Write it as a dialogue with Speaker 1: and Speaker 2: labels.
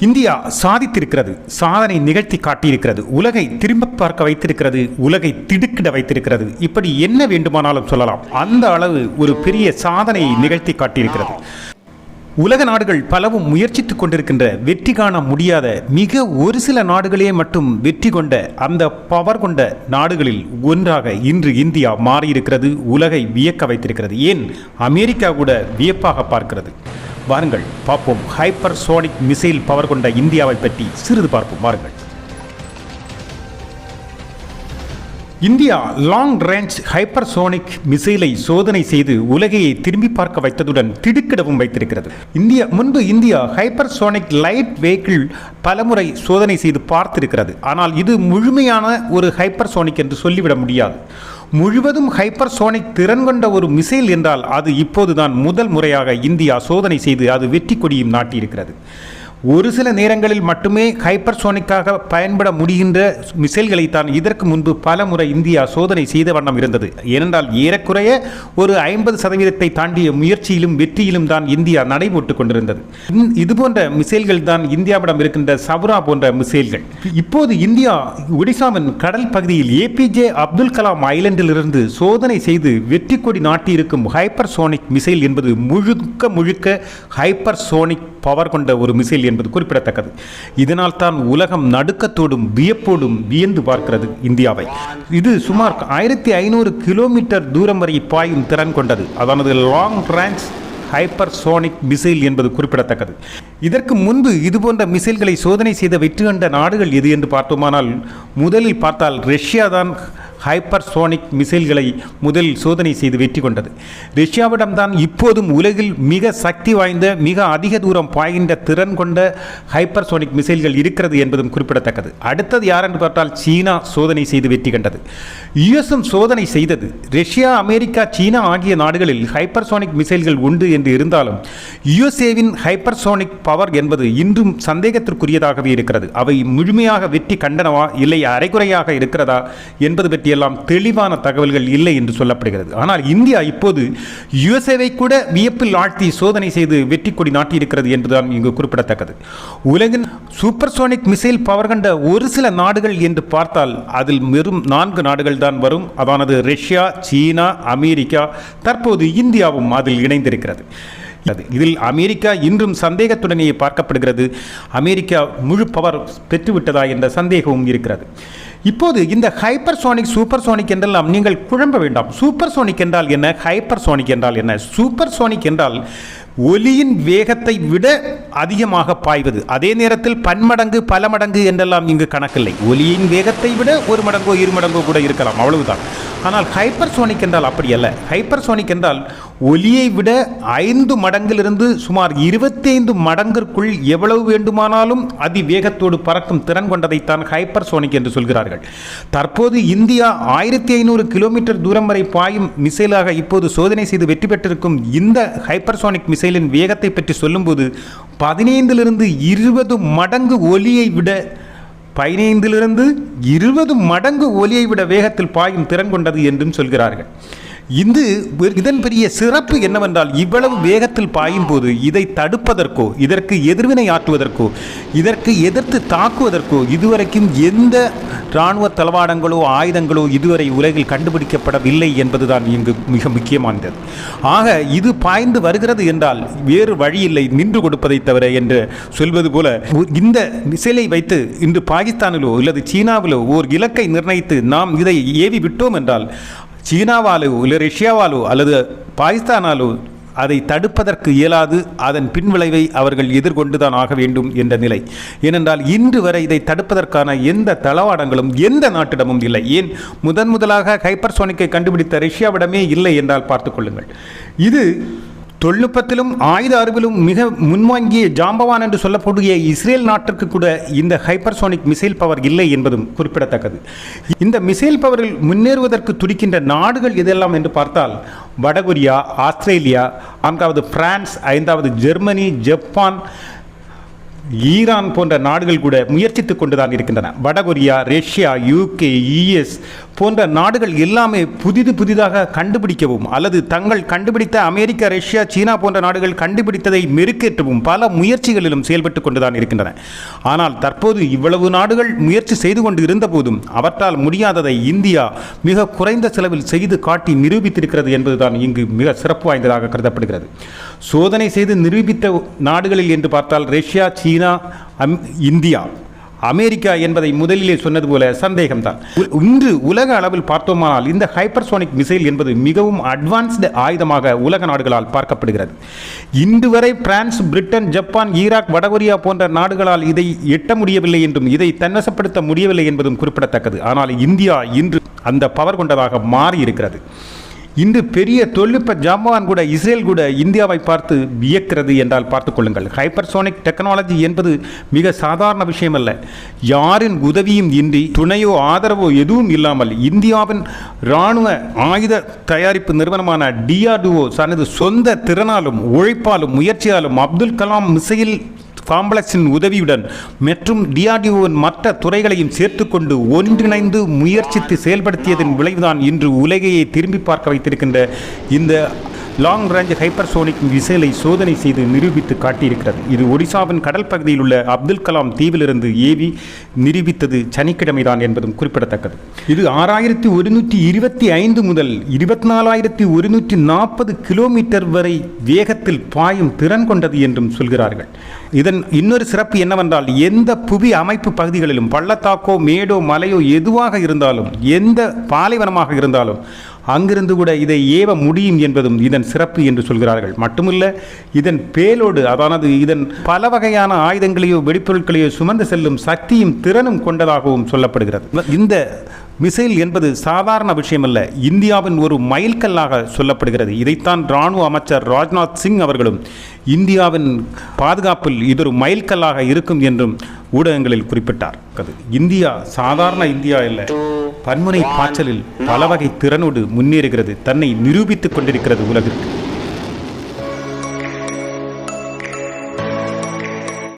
Speaker 1: India சாதித்திருக்கிறது சாதனை நிகழ்த்தி காட்டியிருக்கிறது உலகை திரும்ப பார்க்க வைத்திருக்கிறது உலகை திடுக்கிட வைத்திருக்கிறது. இப்படி என்ன வேண்டுமானாலும் சொல்லலாம். அந்த அளவு ஒரு பெரிய சாதனையை நிகழ்த்தி காட்டியிருக்கிறது. உலக நாடுகள் பலவும் முயற்சித்துக் கொண்டிருக்கின்ற வெற்றி காண முடியாத மிக ஒரு சில நாடுகளே மட்டும் வெற்றி கொண்ட அந்த பவர் கொண்ட நாடுகளில் ஒன்றாக இன்று இந்தியா மாறியிருக்கிறது உலகை வியக்க வைத்திருக்கிறது. ஏன்? அமெரிக்கா கூட வியப்பாக பார்க்கிறது. வாருங்கள் பார்ப்போம். ஹைப்பர் சோனிக் மிசைல் பவர் கொண்ட இந்தியாவை பற்றி சிறிது பார்ப்போம். வாருங்கள். இந்தியா லாங் ரேஞ்ச் ஹைப்பர்சோனிக் மிசைலை சோதனை செய்து உலகையை திரும்பி பார்க்க வைத்ததுடன் திடுக்கிடவும் வைத்திருக்கிறது. இந்தியா முன்பு இந்தியா ஹைப்பர்சோனிக் லைட் வெஹிக்கிள் பலமுறை சோதனை செய்து பார்த்திருக்கிறது. ஆனால் இது முழுமையான ஒரு ஹைப்பர்சோனிக் என்று சொல்லிவிட முடியாது. முழுவதும் ஹைப்பர்சோனிக் திறன் கொண்ட ஒரு மிசைல் என்றால் அது இப்போதுதான் முதல் முறையாக இந்தியா சோதனை செய்து அது வெற்றி கொடியும் நாட்டியிருக்கிறது. ஒரு சில நேரங்களில் மட்டுமே ஹைப்பர்சோனிக்காக பயன்பட முடிகின்ற மிசைல்களை தான் இதற்கு முன்பு பல முறை இந்தியா சோதனை செய்த வண்ணம் இருந்தது. ஏனென்றால் ஏறக்குறைய ஒரு ஐம்பது சதவீதத்தை தாண்டிய முயற்சியிலும் வெற்றியிலும் தான் இந்தியா நடைபோட்டுக் கொண்டிருந்தது. இது போன்ற மிசைல்கள் தான் இந்தியாவிடம் இருக்கின்ற சவுரா போன்ற மிசைல்கள். இப்போது இந்தியா ஒடிசாவின் கடல் பகுதியில் ஏபிஜே அப்துல் கலாம் ஐலண்டிலிருந்து சோதனை செய்து வெற்றி கொடி நாட்டியிருக்கும் ஹைப்பர்சோனிக் மிசைல் என்பது முழுக்க முழுக்க ஹைப்பர்சோனிக் பவர் கொண்ட ஒரு மிசைல் என்பது குறிப்பிடத்தக்கது. இதனால் தான் உலகம் நடுக்கத்தோடும் வியப்போடும் வியந்து பார்க்கிறது இந்தியாவை. இது சுமார் ஆயிரத்தி ஐநூறு கிலோமீட்டர் தூரம் வரை பாயும் திறன் கொண்டது. அதானது லாங் ரேஞ்ச் ஹைப்பர்சோனிக் மிசைல் என்பது குறிப்பிடத்தக்கது. இதற்கு முன்பு இதுபோன்ற மிசைல்களை சோதனை செய்த வெற்றி கண்ட நாடுகள் எது என்று பார்த்தோமானால் முதலில் பார்த்தால் ரஷ்யா தான் ஹைப்பர்சோனிக் மிசைல்களை முதலில் சோதனை செய்து வெற்றி கொண்டது. ரஷ்யாவிடம்தான் இப்போதும் உலகில் மிக சக்தி வாய்ந்த மிக அதிக தூரம் பாய்கின்ற திறன் கொண்ட ஹைப்பர்சோனிக் மிசைல்கள் இருக்கிறது என்பதும் குறிப்பிடத்தக்கது. அடுத்தது யார் என்று பார்த்தால் சீனா சோதனை செய்து வெற்றி கண்டது. யுஎஸும் சோதனை செய்தது. ரஷ்யா அமெரிக்கா சீனா ஆகிய நாடுகளில் ஹைப்பர்சோனிக் மிசைல்கள் உண்டு என்று இருந்தாலும் யுஎஸ்ஏவின் ஹைப்பர்சோனிக் பவர் என்பது இன்றும் சந்தேகத்திற்குரியதாகவே இருக்கிறது. அவை முழுமையாக வெற்றி கண்டனவா இல்லை அரைகுறையாக இருக்கிறதா என்பது பற்றியெல்லாம் தெளிவான தகவல்கள் இல்லை என்று சொல்லப்படுகிறது. ஆனால் இந்தியா இப்போது யுஎஸ்ஏவை கூட வியப்பில் ஆழ்த்தி சோதனை செய்து வெற்றி கொடி நாட்டியிருக்கிறது என்றுதான் இங்கு குறிப்பிடத்தக்கது. உலகின் சூப்பர்சோனிக் மிசைல் பவர் கண்ட ஒரு சில நாடுகள் என்று பார்த்தால் அதில் வெறும் நான்கு நாடுகள் தான் வரும். அதானது ரஷ்யா சீனா அமெரிக்கா தற்போது இந்தியாவும் அதில் இணைந்திருக்கிறது. அது. இதில் அமெரிக்கா இன்றும் சந்தேகத்துடனே பார்க்கப்படுகிறது. அமெரிக்கா முழு பவர் பெற்றுவிட்டதா என்ற சந்தேகமும் இருக்கிறது. இப்போது இந்த ஹைப்பர்சோனிக் சூப்பர்சோனிக் என்றெல்லாம் நீங்கள் குழம்ப வேண்டாம். சூப்பர்சோனிக் என்றால் என்ன? ஹைப்பர்சோனிக் என்றால் என்ன? சூப்பர்சோனிக் என்றால் ஒலியின் வேகத்தை விட அதிகமாக பாய்வது. அதே நேரத்தில் பன்மடங்கு பல மடங்கு என்றெல்லாம் இங்கு கணக்கில்லை. ஒலியின் வேகத்தை விட ஒரு மடங்கோ இரு மடங்கோ கூட இருக்கலாம். அவ்வளவுதான். ஆனால் ஹைப்பர்சோனிக் என்றால் அப்படி அல்ல. ஹைப்பர்சோனிக் என்றால் ஒலியை விட ஐந்து மடங்கிலிருந்து சுமார் இருபத்தைந்து மடங்கிற்குள் எவ்வளவு வேண்டுமானாலும் அதிவேகத்தோடு பறக்கும் திறன் கொண்டதைத்தான் ஹைப்பர்சோனிக் என்று சொல்கிறார்கள். தற்போது இந்தியா ஆயிரத்தி ஐநூறு கிலோமீட்டர் தூரம் வரை பாயும் மிசைலாக இப்போது சோதனை செய்து வெற்றி பெற்றிருக்கும் இந்த ஹைப்பர்சோனிக் மிசைலின் வேகத்தை பற்றி சொல்லும்போது பதினைந்திலிருந்து இருபது மடங்கு ஒலியை விட பதினைந்திலிருந்து இருபது மடங்கு ஒலியை விட வேகத்தில் பாயும் திறன் கொண்டது என்றும் சொல்கிறார்கள். இது இதன் பெரிய சிறப்பு என்னவென்றால் இவ்வளவு வேகத்தில் பாயும் போது இதை தடுப்பதற்கோ இதற்கு எதிர்வினை ஆற்றுவதற்கோ இதற்கு எதிர்த்து தாக்குவதற்கோ இதுவரைக்கும் எந்த இராணுவ தளவாடங்களோ ஆயுதங்களோ இதுவரை உலகில் கண்டுபிடிக்கப்படவில்லை என்பதுதான் இங்கு மிக முக்கியமானது. ஆக இது பாய்ந்து வருகிறது என்றால் வேறு வழியில்லை நின்று கொடுப்பதை தவிர என்று சொல்வது போல இந்த மிசைலை வைத்து இன்று பாகிஸ்தானிலோ அல்லது சீனாவிலோ ஓர் இலக்கை நிர்ணயித்து நாம் இதை ஏவி விட்டோம் என்றால் சீனாவாலோ இல்லை ரஷ்யாவாலோ அல்லது பாகிஸ்தானாலோ அதை தடுப்பதற்கு இயலாது அதன் பின்விளைவை அவர்கள் எதிர்கொண்டுதான் ஆக வேண்டும் என்ற நிலை. ஏனென்றால் இன்று வரை இதை தடுப்பதற்கான எந்த தளவாடங்களும் எந்த நாட்டிடமும் இல்லை. ஏன்? முதன் முதலாக ஹைப்பர்சோனிக்கை கண்டுபிடித்த ரஷ்யாவிடமே இல்லை என்றால் பார்த்துக்கொள்ளுங்கள் இது தொழில்நுட்பத்திலும் ஆயுத அறிவிலும் மிக முன்வாங்கிய ஜாம்பவான் என்று சொல்லக்கூடிய இஸ்ரேல் நாட்டிற்கு கூட இந்த ஹைப்பர்சோனிக் மிசைல் பவர் இல்லை என்பதும் குறிப்பிடத்தக்கது. இந்த மிசைல் பவரில் முன்னேறுவதற்கு துடிக்கின்ற நாடுகள் இதெல்லாம் என்று பார்த்தால் வடகொரியா ஆஸ்திரேலியா நான்காவது பிரான்ஸ் ஐந்தாவது ஜெர்மனி ஜப்பான் ஈரான் போன்ற நாடுகள் கூட முயற்சித்துக் கொண்டுதான் இருக்கின்றன. வடகொரியா ரஷ்யா யூகே யுஎஸ் போன்ற நாடுகள் எல்லாமே புதிது புதிதாக கண்டுபிடிக்கவும் அல்லது தங்கள் கண்டுபிடித்த அமெரிக்கா ரஷ்யா சீனா போன்ற நாடுகள் கண்டுபிடித்ததை மெருக்கேற்றவும் பல முயற்சிகளிலும் செயல்பட்டு கொண்டுதான் இருக்கின்றன. ஆனால் தற்போது இவ்வளவு நாடுகள் முயற்சி செய்து கொண்டு இருந்தபோதும் அவற்றால் முடியாததை இந்தியா மிக குறைந்த செலவில் செய்து காட்டி நிரூபித்திருக்கிறது என்பதுதான் இங்கு மிக சிறப்பு வாய்ந்ததாக கருதப்படுகிறது. சோதனை செய்து நிரூபித்த நாடுகளில் என்று பார்த்தால் ரஷ்யா சீனா அம் இந்தியா. அமெரிக்கா என்பதை முதலிலே சொன்னது போல சந்தேகம்தான். இன்று உலக அளவில் பார்த்தோமானால் இந்த ஹைப்பர்சோனிக் மிசைல் என்பது மிகவும் அட்வான்ஸ்டு ஆயுதமாக உலக நாடுகளால் பார்க்கப்படுகிறது. இன்று வரை பிரான்ஸ் பிரிட்டன் ஜப்பான் ஈராக் வடகொரியா போன்ற நாடுகளால் இதை எட்ட முடியவில்லை என்றும் இதை தன்வசப்படுத்த முடியவில்லை என்பதும் குறிப்பிடத்தக்கது. ஆனால் இந்தியா இன்று அந்த பவர் கொண்டதாக மாறி இருக்கிறது இன்று பெரிய தொழில்நுட்ப ஜாம்பவான் கூட இஸ்ரேல் கூட இந்தியாவை பார்த்து வியக்கிறது என்றால் பார்த்துக்கொள்ளுங்கள் ஹைப்பர்சோனிக் டெக்னாலஜி என்பது மிக சாதாரண விஷயமல்ல. யாரின் உதவியும் இன்றி துணையோ ஆதரவோ எதுவும் இல்லாமல் இந்தியாவின் இராணுவ ஆயுத தயாரிப்பு நிறுவனமான டிஆர்டிஓ தனது சொந்த திறனாலும் உழைப்பாலும் முயற்சியாலும் அப்துல் கலாம் மிசைல் காம்ப்ளெக்ஸின் உதவியுடன் மற்றும் டிஆர்டிஓவின் மற்ற துறைகளையும் சேர்த்துக்கொண்டு ஒன்றிணைந்து முயற்சித்து செயல்படுத்தியதன் விளைவுதான் இன்று உலகையை திரும்பி பார்க்க வைத்திருக்கின்ற இந்த லாங் ரேஞ்ச் ஹைப்பர்சோனிக் மிசைலை சோதனை செய்து நிரூபித்து காட்டியிருக்கிறது. இது ஒடிசாவின் கடல் பகுதியில் உள்ள அப்துல் கலாம் தீவிலிருந்து ஏவி நிரூபித்தது சனிக்கிழமைதான் என்பதும் குறிப்பிடத்தக்கது. இது ஆறாயிரத்தி ஒருநூற்றி இருபத்தி ஐந்து முதல் இருபத்தி நாலாயிரத்தி ஒருநூற்றி நாற்பது கிலோமீட்டர் வரை வேகத்தில் பாயும் திறன் கொண்டது என்றும் சொல்கிறார்கள். இதன் இன்னொரு சிறப்பு என்னவென்றால் எந்த புவி அமைப்பு பகுதிகளிலும் பள்ளத்தாக்கோ மேடோ மலையோ எதுவாக இருந்தாலும் எந்த பாலைவனமாக இருந்தாலும் அங்கிருந்து கூட இதை ஏவ முடியும் என்பதும் இதன் சிறப்பு என்று சொல்கிறார்கள். மட்டுமல்ல இதன் பேலோடு அதானது இதன் பல வகையான ஆயுதங்களையோ வெடிப்பொருட்களையோ சுமந்து செல்லும் சக்தியும் திறனும் கொண்டதாகவும் சொல்லப்படுகிறது. இந்த மிசைல் என்பது சாதாரண விஷயமல்ல இந்தியாவின் ஒரு மைல்கல்லாக சொல்லப்படுகிறது. இதைத்தான் இராணுவ அமைச்சர் ராஜ்நாத் சிங் அவர்களும் இந்தியாவின் பாதுகாப்பில் இதொரு மைல்கல்லாக இருக்கும் என்றும் ஊடகங்களில் குறிப்பிட்டார். இந்தியா சாதாரண இந்தியா இல்லை. பன்முனை பாய்ச்சலில் பல வகை திறனோடு முன்னேறுகிறது தன்னை நிரூபித்துக் கொண்டிருக்கிறது உலகிற்கு.